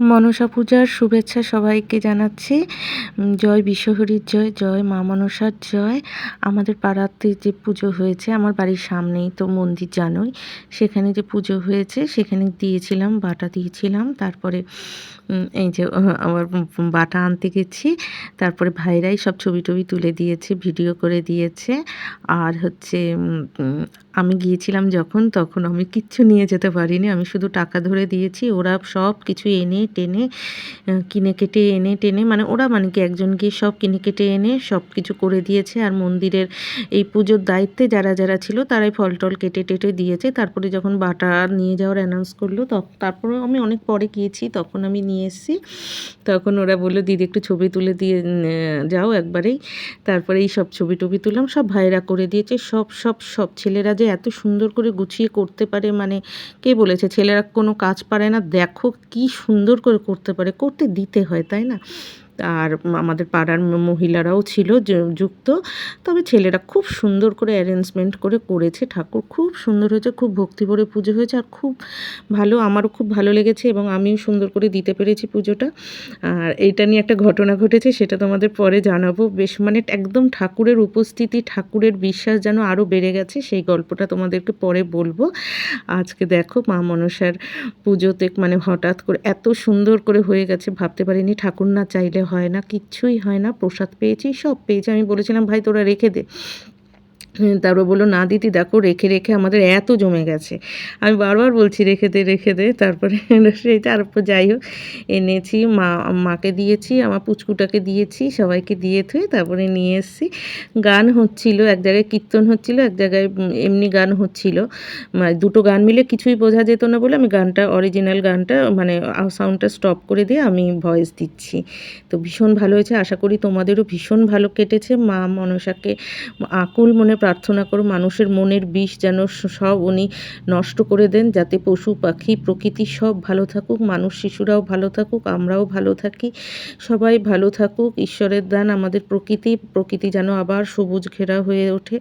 মনসা পূজার শুভেচ্ছা সবাইকে জানাচ্ছি। জয় বিশ্বহরির জয় জয় মা মনসার জয়। আমাদের পাড়াতে যে পুজো হয়েছে, আমার বাড়ির সামনেই তো মন্দির জানোই। সেখানে যে পুজো হয়েছে, সেখানে দিয়েছিলাম, বাটা দিয়েছিলাম। তারপরে এই যে আবার বাটা আনতে গেছি। তারপরে ভাইরাই সব ছবি টবি তুলে দিয়েছে, ভিডিও করে দিয়েছে। আর হচ্ছে আমি গিয়েছিলাম যখন, তখন আমি কিচ্ছু নিয়ে যেতে পারিনি। আমি শুধু টাকা ধরে দিয়েছি। ওরা সব কিছু এনে টেনে কিনে কেটে, এনে টেনে মানে ওরা মানে কি একজন গিয়ে সব কিনে কেটে এনে সব কিছু করে দিয়েছে। আর মন্দিরের এই পুজোর দায়িত্বে যারা যারা ছিল, তারাই ফল টল কেটে টেটে দিয়েছে। তারপরে যখন বাটা নিয়ে যাওয়ার অ্যানাউন্স করল তারপরে আমি অনেক পরে গিয়েছি, তখন আমি নিয়ে এসেছি। তখন ওরা বলল, দিদি, একটু ছবি তুলে দিয়ে যাও একবারেই। তারপরে এই সব ছবি টবি তুললাম, সব ভাইরা করে দিয়েছে। সব সব সব ছেলেরা যে এত সুন্দর করে গুছিয়ে করতে পারে মানে কে বলেছে, ছেলেরা কোনো কাজ পারে না, দেখো কি সুন্দর করে করতে পারে, করতে দিতে হয়, তাই না? আর আমাদের পাড়ার মহিলারাও ছিল যুক্ত। তবে ছেলেরা খুব সুন্দর করে অ্যারেঞ্জমেন্ট করে করেছে ঠাকুর। খুব সুন্দর হয়েছে, খুব ভক্তি ভরে পুজো হয়েছে আর খুব ভালো, আমারও খুব ভালো লেগেছে এবং আমিও সুন্দর করে দিতে পেরেছি পুজোটা। আর এইটা নিয়ে একটা ঘটনা ঘটেছে, সেটা তোমাদের পরে জানাব। বেশ মানে একদম ঠাকুরের উপস্থিতি, ঠাকুরের বিশ্বাস যেন আরও বেড়ে গেছে, সেই গল্পটা তোমাদেরকে পরে বলব। আজকে দেখো মা মনসার পুজোতে মানে হঠাৎ করে এত সুন্দর করে হয়ে গেছে, ভাবতে পারিনি ঠাকুর না চাইলে হয় না, কিচ্ছুই হয় না, প্রসাদ পেয়েছি, সব পেয়েছি। আমি বলেছিলাম, ভাই, তোরা রেখে দে। তারপর বলল, না দিদি, দেখো, রেখে রেখে আমাদের এত জমে গেছে। আমি বারবার বলছি, রেখে দে রেখে দে। তারপরে সেই তারপর যাই হোক, এনেছি, মা, মাকে দিয়েছি, আমার পুচকুটাকে দিয়েছি, সবাইকে দিয়ে থুয়ে তারপরে নিয়ে এসেছি। গান হচ্ছিল, এক জায়গায় কীর্তন হচ্ছিল, এক জায়গায় এমনি গান হচ্ছিল। মানে দুটো গান মিলে কিছুই বোঝা যেত না বলে আমি গানটা অরিজিনাল গানটা মানে সাউন্ডটা স্টপ করে দিয়ে আমি ভয়েস দিচ্ছি। তো ভীষণ ভালো হয়েছে, আশা করি তোমাদেরও ভীষণ ভালো কেটেছে। মা মনসাকে আকুল মনে প্রার্থনা করো, মানুষের মনের বিষ যেন সব উনি নষ্ট করে দেন, যাতে পশু পাখি প্রকৃতি সব ভালো থাকুক, মানুষ শিশুরাও ভালো থাকুক, আমরাও ভালো থাকি, সবাই ভালো থাকুক, ঈশ্বরের দান আমাদের প্রকৃতি প্রকৃতি যেন আবার সবুজ ঘেরা হয়ে ওঠে,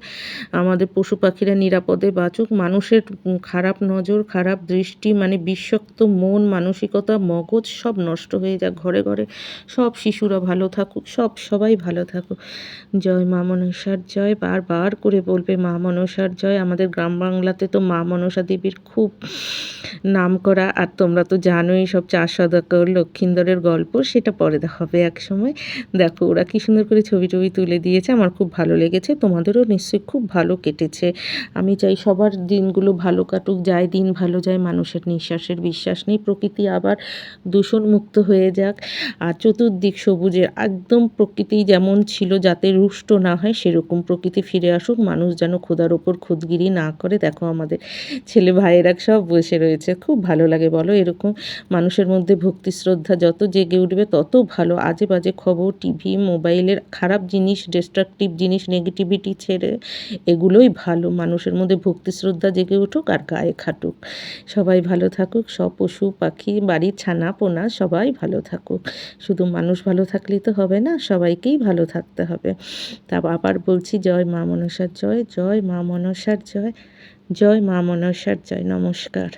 আমাদের পশু পাখিরা নিরাপদে বাঁচুক, মানুষের খারাপ নজর, খারাপ দৃষ্টি মানে বিষাক্ত মন, মানসিকতা, মগজ সব নষ্ট হয়ে যাক ঘরে ঘরে, সব শিশুরা ভালো থাকুক, সব সবাই ভালো থাকুক। জয় মা মনসার জয়, বারবার করে বলবে মা মনসার জয়। আমাদের গ্রাম বাংলাতে তো মা মনসা দেবীর খুব নাম করা। আর তোমরা তো জানোই সব চার সদাকর লক্ষিন্দরের গল্প, সেটা পরে হবে এক সময়। দেখো, ওরা কী সুন্দর করে ছবি টবি তুলে দিয়েছে, আমার খুব ভালো লেগেছে, তোমাদেরও নিশ্চয়ই খুব ভালো কেটেছে। আমি চাই সবার দিনগুলো ভালো কাটুক যায় দিন ভালো যায়, মানুষের নিঃশ্বাসের বিশ্বাস নেই, প্রকৃতি আবার দূষণমুক্ত হয়ে যাক। আর চতুর্দিক সবুজে একদম প্রকৃতি যেমন ছিল, যাতে রুষ্ট না হয়, সেরকম প্রকৃতি ফিরে আসুক। মানুষ যেন খোদার ওপর খুদগিরি না করে। দেখো আমাদের ছেলে ভাইয়েরা সব বসে রয়েছে। খুব ভালো লাগে বলো, এরকম মানুষের মধ্যে ভক্তি, শ্রদ্ধা যত জেগে উঠবে তত ভালো। আজে বাজে খবর, টিভি, মোবাইলের খারাপ জিনিস ডিস্ট্রাকটিভ জিনিস নেগেটিভিটি ছেড়ে এগুলোই ভালো। মানুষের মধ্যে ভক্তি, শ্রদ্ধা জেগে উঠুক আর গায়ে খাটুক। সবাই ভালো থাকুক, সব পশু, পাখি, বাড়ির ছানা পোনা সবাই ভালো থাকুক। শুধু মানুষ ভালো থাকলেই তো হবে না, সবাইকেই ভালো থাকতে হবে। তা আবার বলছি, জয় মা মনসার জয় জয় মা মনসার জয় জয় মা মনসার জয় নমস্কার।